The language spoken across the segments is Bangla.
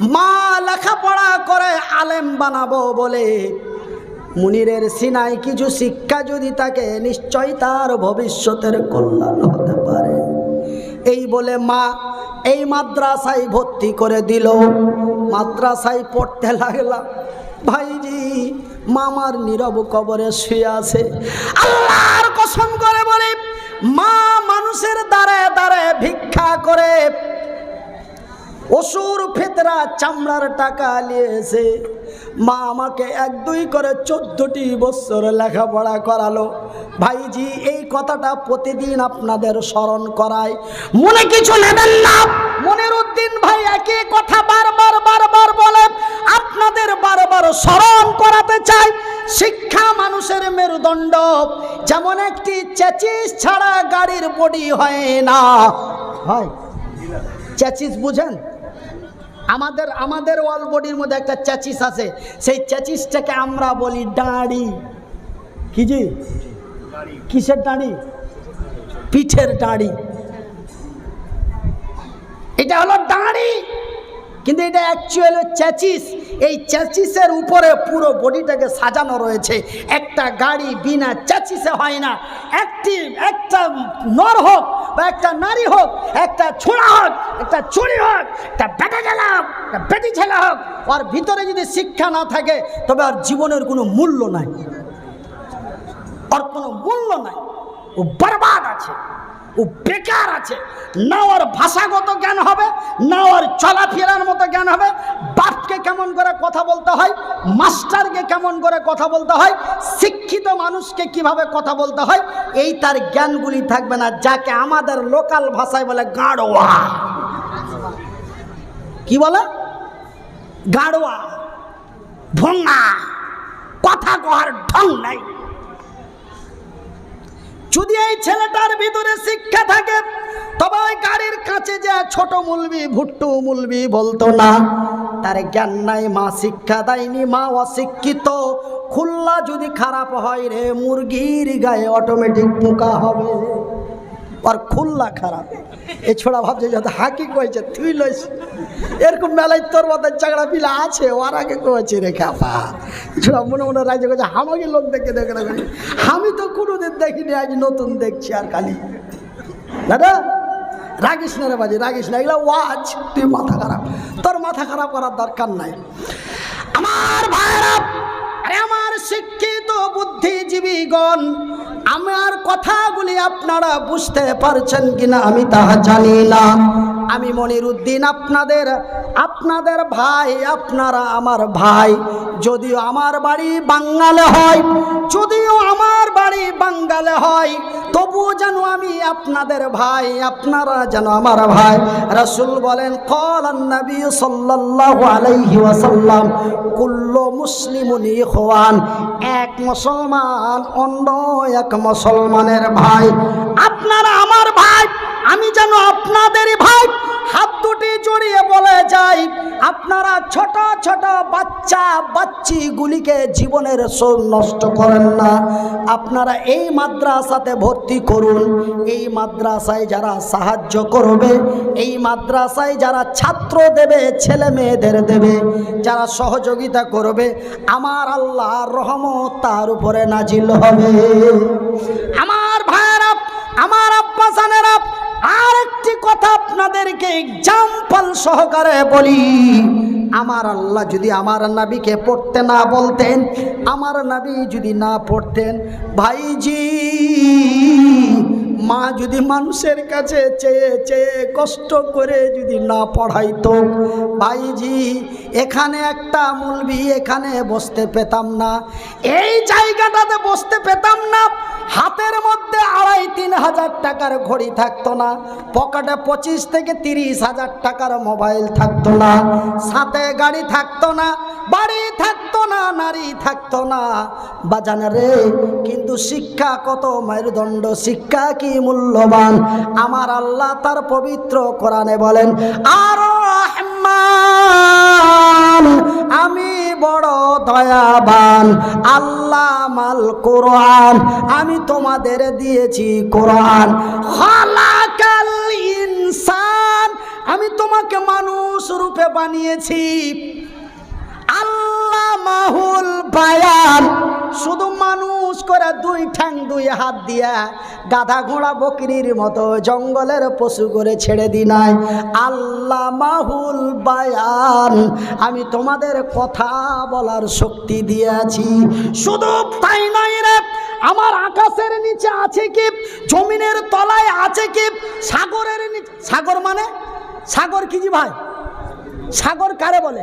মা লেখাপড়া করে আলেম বানাবো বলে মুনিরের সিনাই কিছু শিক্ষা যদি তাকে নিশ্চয় তার ভবিষ্যতের কল্যাণ হতে পারে। এই বলে মা এই মাদ্রাসায় ভর্তি করে দিল। মাদ্রাসায় পড়তে লাগলাম। ভাইজি, মামার নীরব কবরে শুয়ে আছে। আল্লাহর কসম করে বলে, মা মানুষের দ্বারে দ্বারে ভিক্ষা করে অসুর ফেতরা চামড়ার টাকা নিয়েছে। মা আমাকে এক দুই করে চোদ্দটি বছর লেখাপড়া করালো। ভাইজি, এই কথাটা প্রতিদিন আপনাদের স্মরণ করায়। মনে কিছু নেবেন না? মনের উদ্দিন ভাই একই কথা বারবার বারবার বলে, আপনাদের বারবার স্মরণ করাতে চাই। শিক্ষা মানুষের মেরুদণ্ড, যেমন একটি চেচিস ছাড়া গাড়ির বডি হয় না। হয়। চেচিস বুঝেন? আমাদের আমাদের ওয়াল বডির মধ্যে একটা চ্যাচিস আছে। সেই চ্যাচিসটাকে আমরা বলি দাঁড়ি। কি জি? কিসের দাঁড়ি? পিঠের দাঁড়ি। এটা হলো দাঁড়ি। কিন্তু এটা অ্যাকচুয়ালি চ্যাচিস এই চ্যাচিসের উপরে পুরো বডিটাকে সাজানো রয়েছে। একটা গাড়ি বিনা চ্যাচিসে হয় না। একটি, একটা নর হোক বা একটা নারী হোক, একটা ছোড়া হোক, একটা চুরি হোক, একটা বেটা গেলা হোক একটা বেটি ছেলে হোক, ওর ভিতরে যদি শিক্ষা না থাকে, তবে আর জীবনের কোনো মূল্য নাই। ওর কোনো মূল্য নাই। ও বরবাদ আছে। ও বেকার আছে। না ওর ভাষাগত জ্ঞান হবে, না ওর চলাফেরার মতো জ্ঞান হবে। বাপকে কেমন করে কথা বলতে হয়, মাস্টারকে কেমন করে কথা বলতে হয়, শিক্ষিত মানুষকে কীভাবে কথা বলতে হয়, এই তার জ্ঞানগুলি থাকবে না, যাকে আমাদের লোকাল ভাষায় বলে গাড়োয়া। কি বলে? গাড়োয়া। ভঙ্গা কথা কহার ঢং নাই। যদি এই ছেলেটার ভিতরে শিক্ষা থাকে, তবে ওই গাড়ির কাছে যে ছোট মুলবি, ভুট্টু মুলবি বলতো না, তার জ্ঞান নাই, মা শিক্ষা দেয়নি, মা অশিক্ষিত। খুল্লা যদি খারাপ হয় রে, মুরগির গায়ে অটোমেটিক পোকা হবে। আর খুল্লা খারাপ। এ ছোড়া ভাবছে যত হাকি কয়েছে, তুই লইস। এরকম মেলায় তোর মতো চাকরা পিলা আছে ওর আগে কয়েছে রে খাপা। ছোড়া মনে মনে রাজ্য করছে আমাকে লোক দেখে দেখে দেখে আমি তো কোনোদিন দেখিনি, আজ নতুন দেখছি আর খালি দাদা, রাগিস না রে বাজি, রাগিস না। এগুলো ওয়াজ তুই মাথা খারাপ। তোর মাথা খারাপ করার দরকার নাই। আমার ভাইরা আরে আমার শিক্ষিত বুদ্ধিজীবীগণ আমার কথাগুলি আপনারা বুঝতে পারছেন কিনা আমি তাহা জানি না। আমি মনির উদ্দিন আপনাদের আপনাদের ভাই, আপনারা আমার ভাই। যদিও আমার বাড়ি বাঙ্গালে হয়, যদিও আমার বাড়ি বাঙ্গালে হয়, তবুও যেন আমি আপনাদের ভাই, আপনারা যেন আমার ভাই। রাসূল বলেন কলান নবী সাল্লাল্লাহু আলাইহি ওয়াসাল্লাম, কুল্লু মুসলিমুন এক মুসলমান অন্য এক মুসলমানের ভাই। আপনারা আমার ভাই, আমি যেন আপনাদেরই ভাই। হাত দুটি জড়িয়ে বলে যাই আপনারা ছোট ছোট বাচ্চা বাচ্চিগুলিকে জীবনের সোল নষ্ট করেন না। আপনারা এই মাদ্রাসাতে ভর্তি করুন। এই মাদ্রাসায় যারা সাহায্য করবে, এই মাদ্রাসায় যারা ছাত্র দেবে, ছেলে মেয়েদের দেবে, যারা সহযোগিতা করবে, আমার আল্লাহর রহমত তার উপরে নাজিল হবে। আমার ভাইয়েরা, আমার আব্বা জানেরা আর একটি কথা আপনাদেরকে এক্সাম্পল সহকারে বলি। আমার আল্লাহ যদি আমার নাবিকে পড়তে না বলতেন, আমার নাবি যদি না পড়তেন, ভাইজি, মা যদি মানুষের কাছে চেয়ে চেয়ে কষ্ট করে যদি না পড়াইতো, ভাইজি, এখানে একটা মুলবি, এখানে বসতে পেতাম না। এই জায়গাটাতে বসতে পেতাম না। হাতের মধ্যে আড়াই তিন হাজার টাকার ঘড়ি থাকতো না। পকেটে পঁচিশ থেকে তিরিশ হাজার টাকার মোবাইল থাকতো না। সাথে গাড়ি থাকতো না, বাড়ি থাকতো না, নারী থাকতো না। বাজান রে, কিন্তু শিক্ষা কত মেরুদণ্ড শিক্ষা কি মূল্যবান? আমার আল্লাহ তার পবিত্র কোরআনে বলেন, আর আমি বড় দয়াবান। আল্লাহ মাল কোরআন। আমি তোমাদের দিয়েছি কোরআন। হালাকাল ইনসান। আমি তোমাকে মানুষ রূপে বানিয়েছি। আল্লাহ মাহুল বায়ান। শুধু মানুষ করে দুই ঠ্যাং দুই হাত দিয়া গাধা ঘোড়া বকরির মতো জঙ্গলের পশু করে ছেড়ে দি নাই। আল্লাহ মাহুল বায়ান, আমি তোমাদের কথা বলার শক্তি দিয়েছি। শুধু তাই নাই রে, আমার আকাশের নিচে আছে কি, জমিনের তলায় আছে কি, সাগরের নিচে সাগর মানে? সাগর কি জি ভাই? সাগর কারে বলে?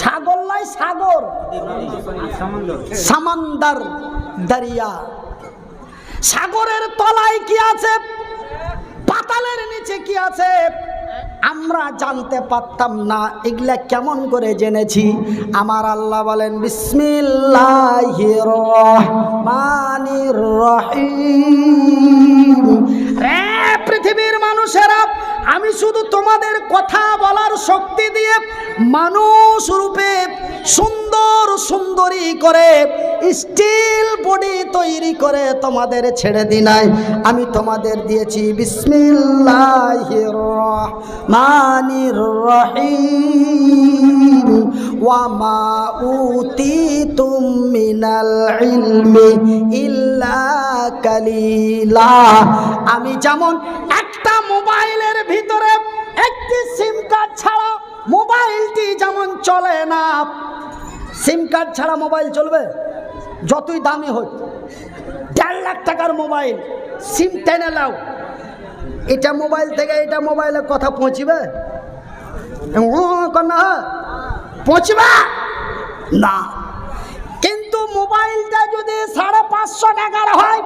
ছাগল নয় সাগর। সামান্দার দারিয়া। সাগরের তলায় কি আছে? পাতালের নিচে কি আছে? আমরা জানতে পারতাম না। এগুলা কেমন করে জেনেছি? আমার আল্লাহ বলেন, বিসমিল্লাহির রহমানির রহিম। রে পৃথিবীর মানুষেরা আমি শুধু তোমাদের কথা বলার শক্তি দিয়ে মানুষ রূপে সুন্দর সুন্দরী করে, স্টিল বডি তৈরি করে তোমাদের ছেড়ে দি নাই। আমি তোমাদের দিয়েছি বিসমিল্লাহির রহমানির রহিম। ওয়ামা উতিতুম মিনাল ইলমি ইল্লা কালিলা। আমি যেমন একটা মোবাইলের ভিতরে একটি সিম কার্ড ছাড়া মোবাইলটি যেমন চলে না সিম কার্ড ছাড়া মোবাইল চলবে? যতই দামি হোক, দেড় লাখ টাকার মোবাইল, সিম টেনে লাও এটা মোবাইল থেকে এটা মোবাইলে কথা পৌঁছিবে? পৌঁছবে? না। কিন্তু মোবাইলটা যদি সাড়ে পাঁচশো টাকার হয়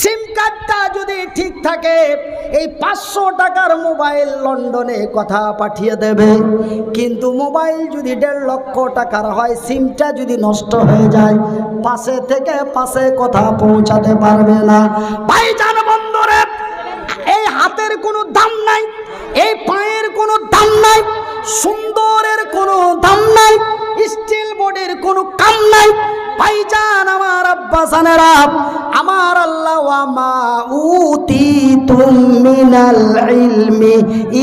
সিম কার্ডটা যদি ঠিক থাকে, এই পাঁচশো টাকার মোবাইল লন্ডনে কথা পাঠিয়ে দেবে। কিন্তু মোবাইল যদি দেড় লক্ষ টাকার হয় সিমটা যদি নষ্ট হয়ে যায়, পাশে থেকে পাশে কথা পৌঁছাতে পারবে না। ভাইজান বন্ধুরে, এই হাতের কোনো দাম নাই, এই পায়ের কোনো দাম নাই, সুন্দরের কোনো দাম নাই, স্টিল বোর্ডের কোনো কাম নাই ভাইজান আমার আব্বাসানেরা আমার আল্লাহ ওয়ামা উতি মিনাল ইলমি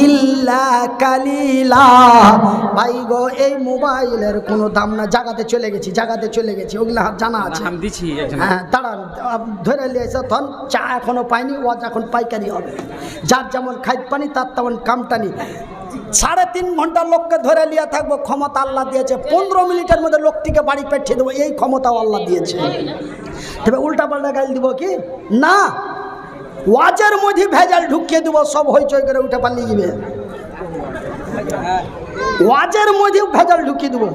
ইল্লা কালিলা। ভাই গো এই মোবাইলের কোনো দাম না জাগাতে চলে গেছি জাগাতে চলে গেছি ওগুলা জানা আছে। আমি একজন হ্যাঁ দাঁড়ান ধরে নিয়েছে তখন চা এখনও পাইনি ওয়াজ এখন পাইকারি হবে। যার যেমন খাইত পানি তার তেমন কামটানি সাড়ে তিন ঘণ্টা লোককে ধরে নিয়ে থাকব ক্ষমতা আল্লাহ দিয়েছে। পনেরো মিনিটের মধ্যে লোকটিকে বাড়ি পাঠিয়ে দেবো এই ক্ষমতাও আল্লাহ দিয়েছে। তবে উল্টা পাল্টা গাল দিব কি? না ওয়াজের মধ্যে ভেজাল ঢুকিয়ে দেবো সব হইচই করে উঠে পালিয়ে যাবে। ওয়াজের মধ্যে ভেজাল ঢুকিয়ে দেবো।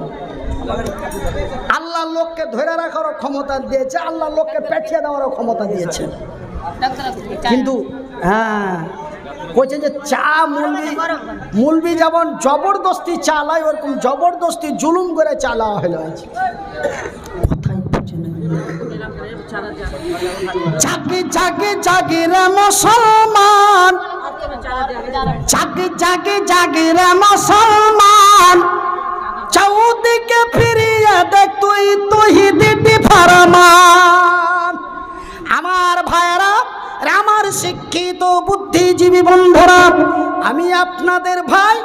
আল্লাহ লোককে ধরে রাখারও ক্ষমতা দিয়েছে আল্লাহ লোককে পেঠিয়ে দেওয়ারও ক্ষমতা দিয়েছে। কিন্তু হ্যাঁ বলছে যে চা মুলবি মুলবি যেমন জবরদস্তি চালায় ওরকম জবরদস্তি জুলুম করে চালা হলো? জাগে জাগে জাগে রে মুসলমান। জাগে জাগে জাগে রে মুসলমান। চৌদিকে ফিরিয়ে দেখ তুই তুই দিদি ফরমান। আমার ভাইরা শিক্ষিত বুদ্ধিজীবী বন্ধুরা আমি আপনাদের ভাই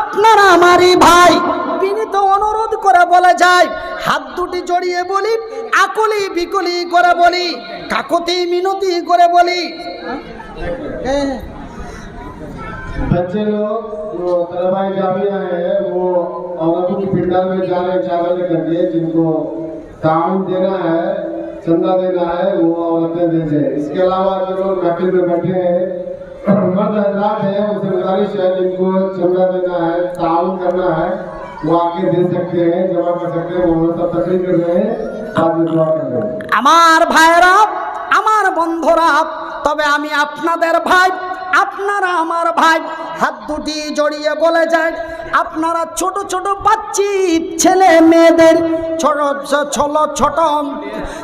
আপনারা আমারই ভাই বিনীত অনুরোধ করে বলে যায় হাত দুটি জড়িয়ে বলি আকলি বিকলি করে বলি কাকতি মিনতি করে বলি হ্যাঁ बच्चे लोग जो तलबाई जामिया है वो औरतों की पिंडा में जाने चावल करके जिनको ताउन देना है चंदा देना है वो औरतें दे दे इसके अलावा जो लोग महफिल में बैठे हैं मर्द हजरात हैं उनसे गुजारिश है जिनको चंदा देना है ताउन करना है वो आके दे सकते हैं जमा कर सकते हैं वो सब तकलीफ कर रहे हैं बाद में दुआ कर रहे हैं আমার ভাইরা আমার বন্ধুরা তবে আমি আপনাদের ভাই আপনারা আমার ভাই হাত দুটি জড়িয়ে বলে যায়, আপনারা ছোট ছোট বাচ্চি ছেলে মেয়েদের, ছোট ছোট ছোট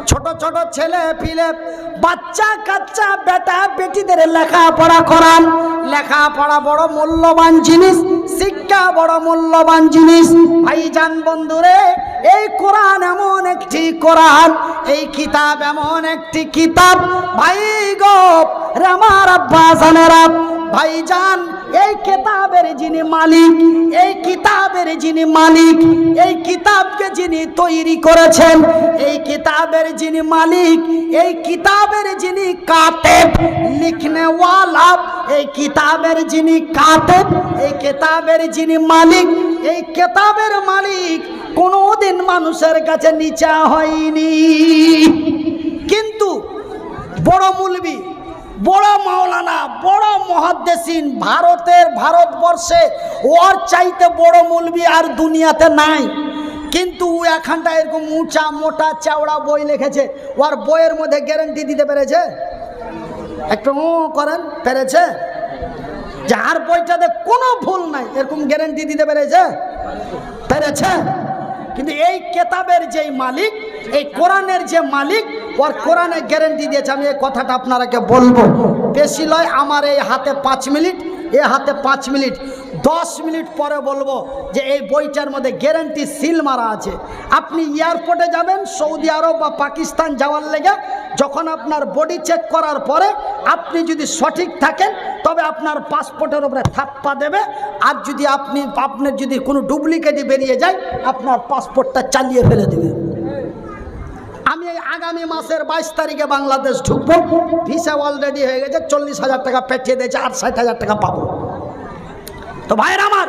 ছোট ছোট ছেলে ফিলে, বাচ্চা কাচ্চা বেটা বেটিদের লেখাপড়া করান। লেখাপড়া বড় মূল্যবান জিনিস, শিক্ষা বড় মূল্যবান জিনিস। ভাইজান বন্ধুরে এই কোরআন এমন একটি কোরআন, এই কিতাব এমন একটি কিতাব। ভাই গো রে আমার আব্বা জানেরা, ভাইজান, এই কিতাবের যিনি মালিক, এই কিতাবের যিনি মালিক, এই কিতাবকে যিনি তৈরি করেছেন, এই কিতাবের যিনি মালিক, এই কিতাবের যিনি কাতেব, লিখনে ওয়ালা, এই কিতাবের যিনি কাতেব, এই কিতাবের যিনি মালিক, এই কিতাবের মালিক কোনোদিন মানুষের কাছে নিচা হয়নি। কিন্তু বড় মুলবি, বড় মাওলানা, বড় মহাদ্দেশিন, ভারতের ভারতবর্ষে ওর চাইতে বড় মুলবি আর দুনিয়াতে নাই। কিন্তু ও এখানটা এরকম উঁচা, মোটা, চাওড়া বই লিখেছে। ওর বইয়ের মধ্যে গ্যারেন্টি দিতে পেরেছে? একটু করেন, পেরেছে? যার বইটাতে কোনো ভুল নাই, এরকম গ্যারেন্টি দিতে পেরেছে? পেরেছে? কিন্তু এই কেতাবের যেই মালিক, এই কোরআনের যে মালিক, ওর কোরআনে গ্যারেন্টি দিয়েছে, আমি এই কথাটা আপনারাকে বলব। বেশি লয় আমার এই হাতে পাঁচ মিনিট, এ হাতে পাঁচ মিনিট। দশ মিনিট পরে বলব যে এই বইটার মধ্যে গ্যারেন্টি সিল মারা আছে। আপনি এয়ারপোর্টে যাবেন, সৌদি আরব বা পাকিস্তান যাওয়ার লেগে, যখন আপনার বডি চেক করার পরে, আপনি যদি সঠিক থাকেন তবে আপনার পাসপোর্টের উপরে থাপ্পা দেবে। আর যদি আপনি আপনার যদি কোনো ডুপ্লিকেটই বেরিয়ে যায়, আপনার পাসপোর্টটা চালিয়ে ফেলে দেবে। আমি এই আগামী মাসের বাইশ তারিখে বাংলাদেশ ঢুকবো। ভিসা অলরেডি হয়ে গেছে, চল্লিশ হাজার টাকা পেটিয়ে দিয়েছে আর ষাট হাজার টাকা পাবো। তো ভাইয়ের আমার,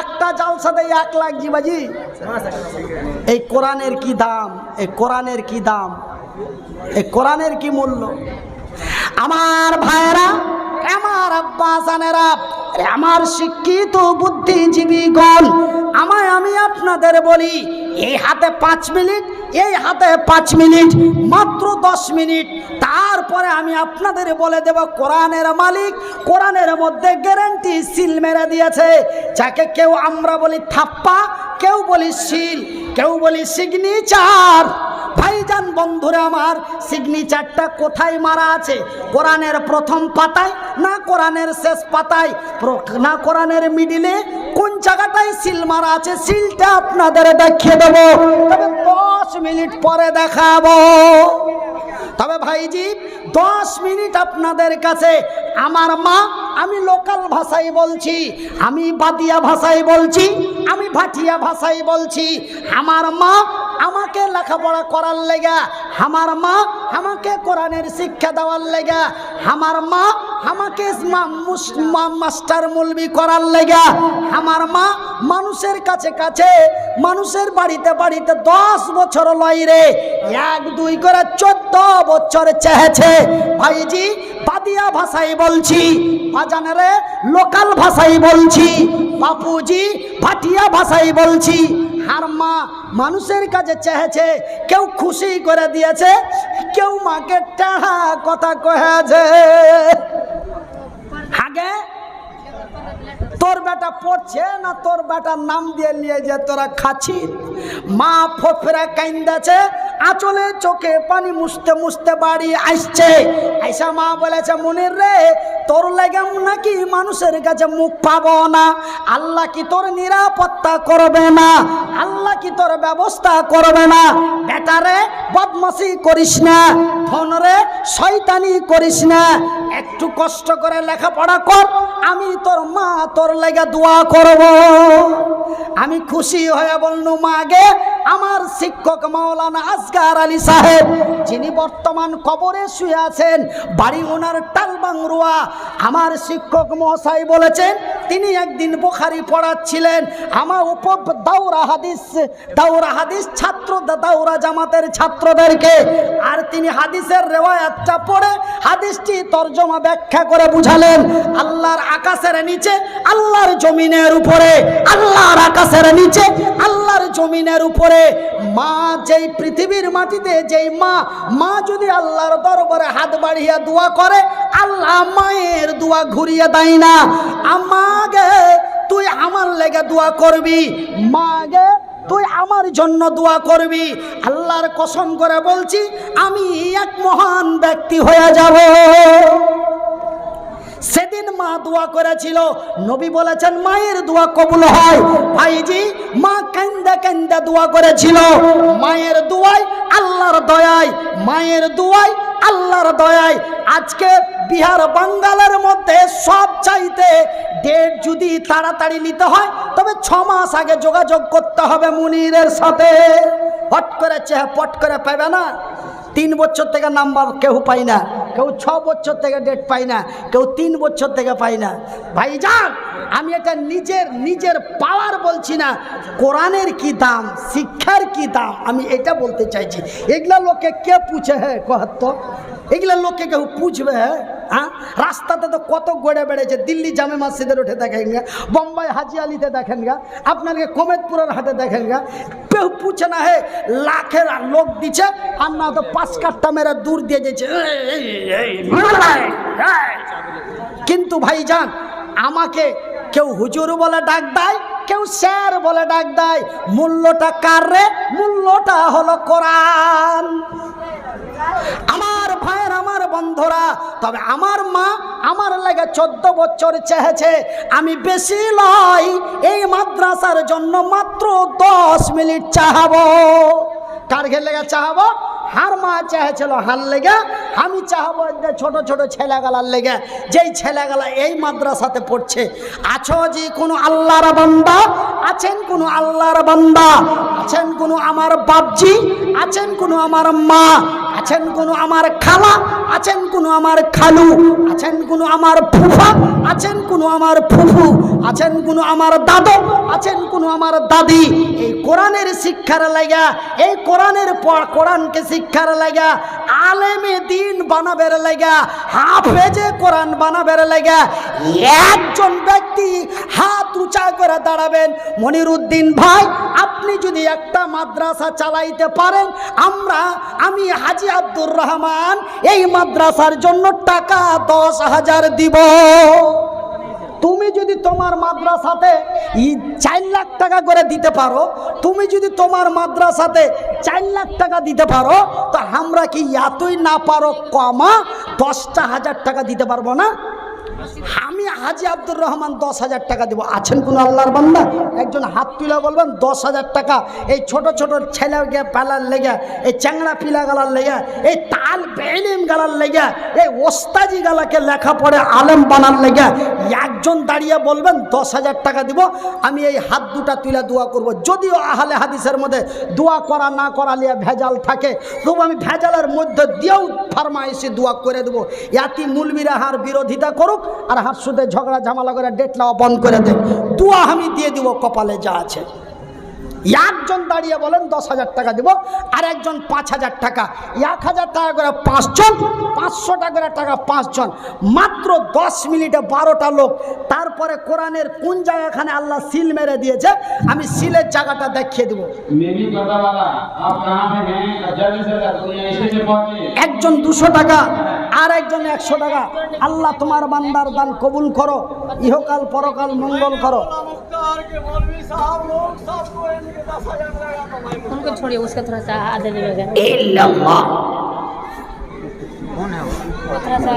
একটা জালসাতে এক লাখ জিবাজি এই কোরআনের কি দাম? এই কোরআনের কি দাম? এই কোরআনের কি মূল্য? আমার ভাইয়েরা আমার আব্বাসানেরা আমার শিক্ষিত বুদ্ধিজীবী গণ, আমায় আমি আপনাদের বলি, এই হাতে পাঁচ মিনিট, এই হাতে পাঁচ মিনিট, মাত্র দশ মিনিট, তারপরে আমি আপনাদের বলে দেব কোরআনের মালিক, কোরআনের মধ্যে গ্যারেন্টি সিল মেরে দিয়েছে, যাকে কেউ আমরা বলি থাপ্পা, কেউ বলি সিল কেউ বলি সিগনেচার ভাইজান বন্ধুরা আমার সিগনেচারটা কোথায় মারা আছে? কোরআনের প্রথম পাতায় না কোরআনের শেষ পাতায়? না কোরআনের মিডিলে কোন জায়গাটায় সিল মারা আছে? সিলটা আপনাদের দেখিয়ে দেবো। তবে দশ মিনিট পরে দেখাবো। তবে ভাইজি, দশ মিনিট আপনাদের কাছে। আমার মা, আমি লোকাল ভাষায় বলছি, আমি বাদিয়া ভাষায় বলছি, আমি ভাটিয়া ভাষায় বলছি। আমার মা আমাকে লেখাপড়া করার লেগা, আমার মা আমাকে কোরআনের শিক্ষা দেওয়ার লেগা, আমার মা আমাকে মাস্টার মুলবি করার লেগা, আমার মা মানুষের কাছে কাছে, মানুষের বাড়িতে বাড়িতে দশ বছর লয় রে, এক, দুই করে চোদ্দ বছর চেহেছে ভাইজি, বাদিয়া ভাষাই বলছি বাজানারে লোকাল ভাষাই বলছি, বাপুজি, ভাটিয়া ভাষাই বলছি আর মা মানুষের কাছে চেয়েছে, কেউ খুশি করে দিয়েছে, কেউ মাকে টাহা কথা কহেছে আগে তোর বেটা পড়ছে না তোর বেটার নাম দিয়ে নিয়ে যে তোরা খাচ্ছি মা ফোফরা কাইন্দাছে আঁচলে চোখে পানি মুছতে মুছতে বাড়ি আসছে। আইসা মা বলেছে, মনির রে, তোর লেগে নাকি মানুষের কাছে মুখ পাবো না। আল্লাহ কি তোর নিরাপত্তা করবে না? আল্লাহ কি তোর ব্যবস্থা করবে না? বেটারে বদমাসি করিস না। ধন রে, শয়তানি করিস না। একটু কষ্ট করে লেখাপড়া কর। আমি তোর মা, তোর লেগে দোয়া করব। আমি খুশি হয়ে বলনু মাগে আমার শিক্ষক মাওলানা আজগার আলী সাহেব, যিনি বর্তমান কবরে শুয়ে আছেন, বাড়ি ওনার টালবাংরুয়া। আমার শিক্ষক মহাশয় বলেছেন তিনি একদিন বুখারি পড়াচ্ছিলেন আমার উপ দাউরা হাদিস দাউরা হাদিস ছাত্র দাউরা জামাতের ছাত্রদেরকে। আর তিনি হাদিসের রেওয়ায়াতটা পড়ে হাদিসটি তর্জমা ব্যাখ্যা করে বুঝালেন, আল্লাহর আকাশের নিচে, আল্লাহর জমিনের উপরে, আল্লাহর আকাশের নিচে, আল্লাহর জমিনের উপরে, মা যেই পৃথিবীর মাটিতে, যেই মা মা যদি আল্লাহর দরবারে হাত বাড়িয়া দোয়া করে, আল্লাহ মায়ের দোয়া ঘুরিয়ে দেয় না। আমাকে তুই আমার লেগে দোয়া করবি। মাগে, তুই আমার জন্য দোয়া করবি। আল্লাহর কসম করে বলছি, আমি এক মহান ব্যক্তি হয়ে যাব। সেদিন মা দোয়া করেছিল। নবী বলেছেন, মায়ের দোয়া কবুল হয়। ভাইজি, মা কান্দা কান্দা দোয়া করেছিল। মায়ের দোয়ায় আল্লাহর দয়ায় মায়ের দোয়ায় আল্লাহর দয়ায় আজকে বিহার বাঙ্গালের মধ্যে সব চাইতে ডেট যদি তাড়াতাড়ি নিতে হয়, তবে ছ মাস আগে যোগাযোগ করতে হবে মুনিরের সাথে। পট করে চেহে, পট করে পাবে না। তিন বছর থেকে নাম্বার কেউ পাই না। কেউ ছ বছর থেকে ডেট পাই না। কেউ তিন বছর থেকে পাই না। ভাইজান আমি এটা নিজের নিজের পাওয়ার বলছি না। কোরআনের কি দাম, শিক্ষার কি দাম, আমি এটা বলতে চাইছি। এগুলা লোকে কে পুছে হ্যাঁ কহাত্ত এগুলা লোককে কেউ পুছবে হ্যাঁ? রাস্তাতে তো কত গড়ে বেড়েছে, দিল্লি জামে মসজিদের উঠে দেখেন গা, বোম্বাই হাজি আলিতে দেখেন গা, আপনাকে কোমেদপুরের হাটে দেখেন গা। কেউ পুছে না, হে, লাখের লোক দিচ্ছে আর না তো পাঁচ কাঠটা মেরে দূর দিয়ে যেছে কিন্তু ভাইজান, আমাকে কেউ হুজুর বলে ডাক দেয় কেউ স্যার বলে ডাক দেয়, মূল্যটা কার রে? মূল্যটা হলো কোরআন। আমার ভাইয়ের, আমার বন্ধুরা, তবে আমার মা আমার লাগে চোদ্দ বছর চেয়েছে। আমি বেশি লয় এই মাদ্রাসার জন্য মাত্র দশ মিনিট চাহাবো। কার ঘের লেগে চাহাবো? হার মা চেয়েছিল, হার লেগে আমি চাহাবো ছোট ছোট ছেলেগালার লেগে, যেই ছেলেগালা এই মাদ্রাসাতে পড়ছে, আছো যে কোনো আল্লাহর বান্দা, আছেন কোনো আল্লাহর বান্দা, আছেন কোনো আমার বাপজি, আছেন কোনো আমার মা, আছেন কোনো আমার খালা আছেন কোনো আমার খালু, আছেন কোনো আমার ফুফা, আছেন কোনো আমার ফুফু, আছেন কোনো আমার দাদু, আছেন কোনো আমার দাদি। এই কোরআনের শিক্ষার লাগা এই কোরআনের কোরআনকে শিক্ষার লাগা আলেমে দিন বানাবের লাগা হাফেজে কোরআন বানাবের লাগা একজন ব্যক্তি হাত উঁচা করে দাঁড়াবেন। মনিরুদ্দিন ভাই, আপনি যদি একটা মাদ্রাসা চালাইতে পারেন, আমরা, আমি হাজি আব্দুর রহমান, এই মাদ্রাসার জন্য টাকা দশ হাজার দিব। তুমি যদি তোমার মাদ্রাসাতে চার লাখ টাকা করে দিতে পারো, তুমি যদি তোমার মাদ্রাসাতে চার লাখ টাকা দিতে পারো, তো আমরা কি এতই না পারো কমা দশটা হাজার টাকা দিতে পারব না? আমি হাজি আব্দুর রহমান দশ হাজার টাকা দেবো। আছেন কোনো আল্লাহর বান্দা? একজন হাত তুলে বলবেন, দশ হাজার টাকা। এই ছোট ছোট ছেলেকে পালার লেগে, এই চ্যাংড়া পিলা গালার লেগে, এই তাল বেলিম গালার লেগে, এই ওস্তাজি গালাকে লেখা পড়ে আলেম বানার লেগে, একজন দাঁড়িয়ে বলবেন, দশ হাজার টাকা দিব। আমি এই হাত দুটা তুলে দোয়া করব। যদিও আহলে হাদিসের মধ্যে দোয়া করা, না করা নিয়ে ভেজাল থাকে, তবু আমি ভেজালের মধ্যে দিয়েও ফার্মাইসি দোয়া করে দেবো। ইয়াতি মুলবিরা হার বিরোধিতা করুক, আর হার সাথে ঝগড়া ঝামেলা করে ডেটলা বন্ধ করে দে। দুয়া আমি দিয়ে দিব কপালে যা আছে। একজন দাঁড়িয়ে বলেন দশ হাজার টাকা দিব আর একজন পাঁচ হাজার টাকা। এক হাজার টাকা করে পাঁচজন পাঁচশো টাকা করে টাকা পাঁচজন। মাত্র দশ মিনিটে বারোটা লোক। তারপরে কোরআনের কোন জায়গাখানে আল্লাহ সিল মেরে দিয়েছে আমি সিলের জায়গাটা দেখিয়ে দেবো। একজন দুশো টাকা। আর একজন একশো টাকা আল্লাহ তোমার বান্দার দান কবুল করো ইহকাল পরকাল মঙ্গল করো उनको छोड़िए उसका थोड़ा सा आधा दे देगा वो थोड़ा सा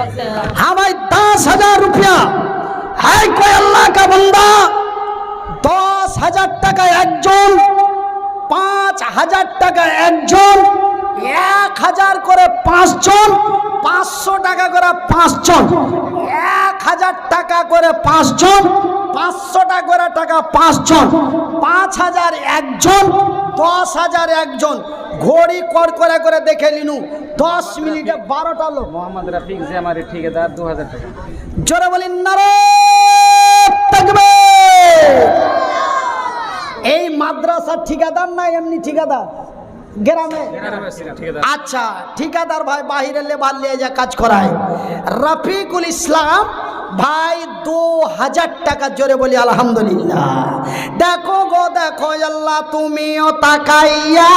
वक्त हाँ भाई दस हजार रुपया है कोई अल्लाह का बंदा দশ হাজার টাকা একজন পাঁচ হাজার টাকা একজন এক হাজার করে পাঁচজন পাঁচশো টাকা করে পাঁচজন এক হাজার টাকা করে পাঁচজন পাঁচশো টাকা করে টাকা পাঁচজন পাঁচ হাজার একজন দশ হাজার একজন। ঘড়ি কর করে করে দেখে নিনু দশ মিনিটে বারোটা লোক। মোহাম্মদ রাফিক যে আমার ঠিকাদার দু হাজার টাকা। জোরে বলি নারে থাকবে। এই মাদ্রাসার ঠিকাদার না এমনি ঠিকাদার? গ্রামে? আচ্ছা ঠিকাদার ভাই বাহিরে লেবার নিয়ে যা কাজ করায়। রফিকুল ইসলাম ভাই দু হাজার টাকা জোরে বলি আলহামদুলিল্লাহ। দেখো গো দেখো আল্লাহ তুমিও তাকাইয়া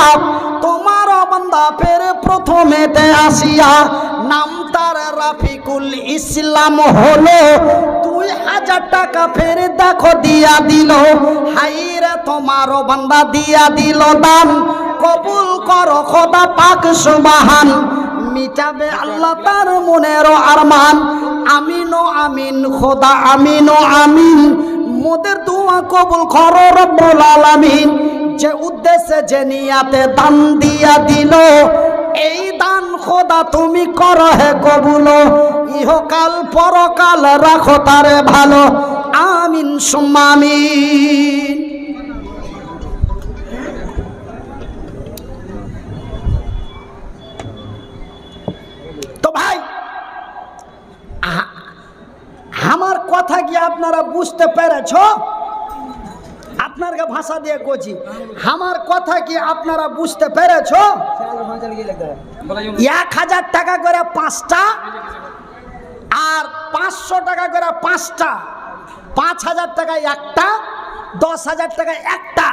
তোমার বন্দা ফের প্রথমেতে আসিয়া নাম তার রাফিকুল ইসলাম হলো দুই হাজার টাকা ফের দেখো দিয়া দিল হাইরে তোমারও বান্দা দিয়া দিল দাম কবুল করো, খোদা পাক সুবাহান। মিটাবে আল্লাহ তার মনের আরমান। আমিন ও আমিন, খোদা আমিন ও আমিন। মোদের দোয়া কবুল করো, রব্বুল আলামিন। যে উদ্দেশ্যে, যে নিয়াতে দান দিয়া দিল, এই দান খোদা তুমি কর হে কবুল। ইহকাল পরকাল রাখো তারে ভালো। আমিন সুম্মামিন ভাই আমার কথা কি আপনারা বুঝতে পেরেছ? আপনারকে ভাষা দিয়ে কছি আমার কথা কি আপনারা বুঝতে পেরেছ? এক হাজার টাকা করে পাঁচটা আর পাঁচশো টাকা করে পাঁচটা। পাঁচ হাজার টাকা একটা, দশ হাজার টাকা একটা।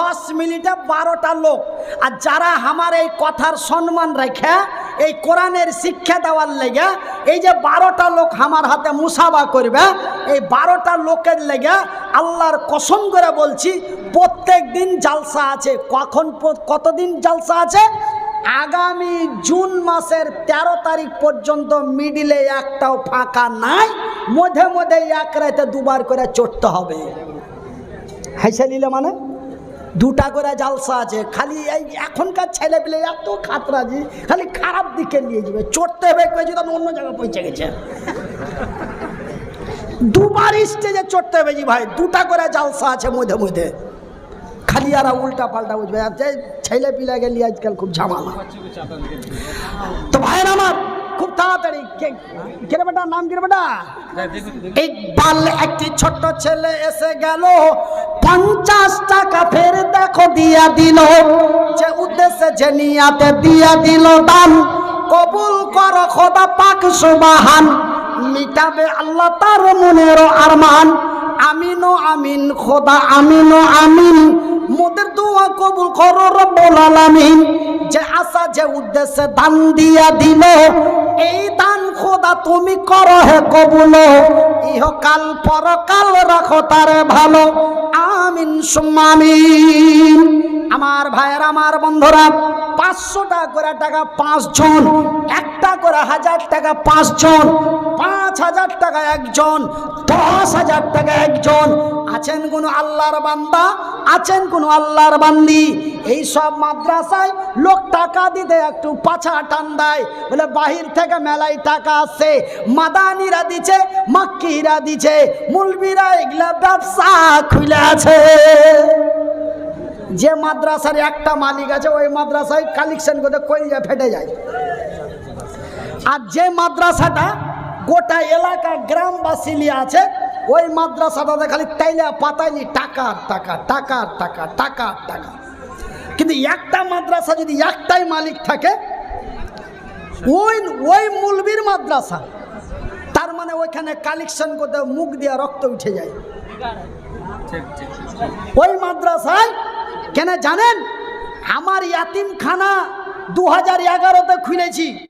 দশ মিনিটে বারোটা লোক। আর যারা আমার এই কথার সম্মান রেখে এই কোরআনের শিক্ষা দেওয়ার লেগে এই যে বারোটা লোক আমার হাতে মুসাবা করবে, এই বারোটা লোকের লেগে আল্লাহর কসম করে বলছি, প্রত্যেক দিন জালসা আছে। কখন কতদিন জালসা আছে? আগামী জুন মাসের ১৩ তারিখ পর্যন্ত মিডিলে একটাও ফাঁকা নাই। মধ্যে মধ্যে এক রাতে দুবার করে চড়তে হবে। হাইসা নিলে মানে? দুটা করে জালসা আছে, খালি এই এখনকার ছেলে পেলে এত খাতরাজি, খালি খারাপ দিকে নিয়ে যাবে, চড়তে হবে, কয়েছে তখন অন্য জায়গায় পৌঁছে গেছে। দুবার স্টেজে চড়তে হবে জি ভাই, দুটা করে জালসা আছে মধ্যে মধ্যে। খালি আর উল্টা পাল্টা বুঝবে আর যে ছেলে পিলা গেলি আজকাল খুব ঝামেলা। তো ভাইয়ের আমার খুব তাড়াতাড়ি। কে- কে রে বেটা? নাম কি রে বেটা? ইকবাল, একটি ছোট্ট ছেলে এসে গেল। পঞ্চাশ টাকা ফের দেখো দিয়া দিল। যে উদ্দেশ্যে যে নিয়াতে দিয়া দিল দান। কবুল কর খোদা পাক সুবাহান। মিটাবে আল্লাহ তার মনের আরমান। আমিনো আমিন, খোদা আমিনো আমিন। মোদের দোয়া কবুল করো রব্বুল আলামিন। যে আশা, যে উদ্দেশ্যে দান দিয়া দিল, এই দান খোদা তুমি করো হে কবুল। ইহকাল পরকাল রাখো তারে ভালো। আমিন সুম্মামিন আমার ভাইয়ের, আমার বন্ধুরা পাঁচশো টাকা করে টাকা, পাঁচজন। একটা করে হাজার টাকা, পাঁচজন। পাঁচ হাজার টাকা একজন, দশ হাজার টাকা একজন। আছেন কোনো আল্লাহর বান্দা? আছেন কোনো আল্লাহর বান্দি? এই সব মাদ্রাসায় লোক টাকা দিতে একটু পাছা টান দেয়। বলে বাহির থেকে মেলায় টাকা আসছে। মাদানিরা দিছে, মাক্কিরা দিছে। মুলবিরা এগুলা ব্যবসা খুলে আছে। যে মাদ্রাসার একটা মালিক আছে ওই মাদ্রাসায় কালেকশন করতে কইলে ফেটে যায়। আর যে মাদ্রাসাটা গোটা এলাকা গ্রামবাসী নিয়ে আছে ওই মাদ্রাসাটাতে খালি তাইলে পাতাইলি টাকা আর টাকা টাকা আর টাকা টাকা আর টাকা। কিন্তু একটা মাদ্রাসা যদি একটাই মালিক থাকে ওই ওই মুলবির মাদ্রাসা তার মানে ওইখানে কালেকশন করতে মুখ দিয়ে রক্ত উঠে যায়। ওই মাদ্রাসায় কেন জানেন? আমার ইয়াতিমখানা দু হাজার এগারোতে খুলেছি।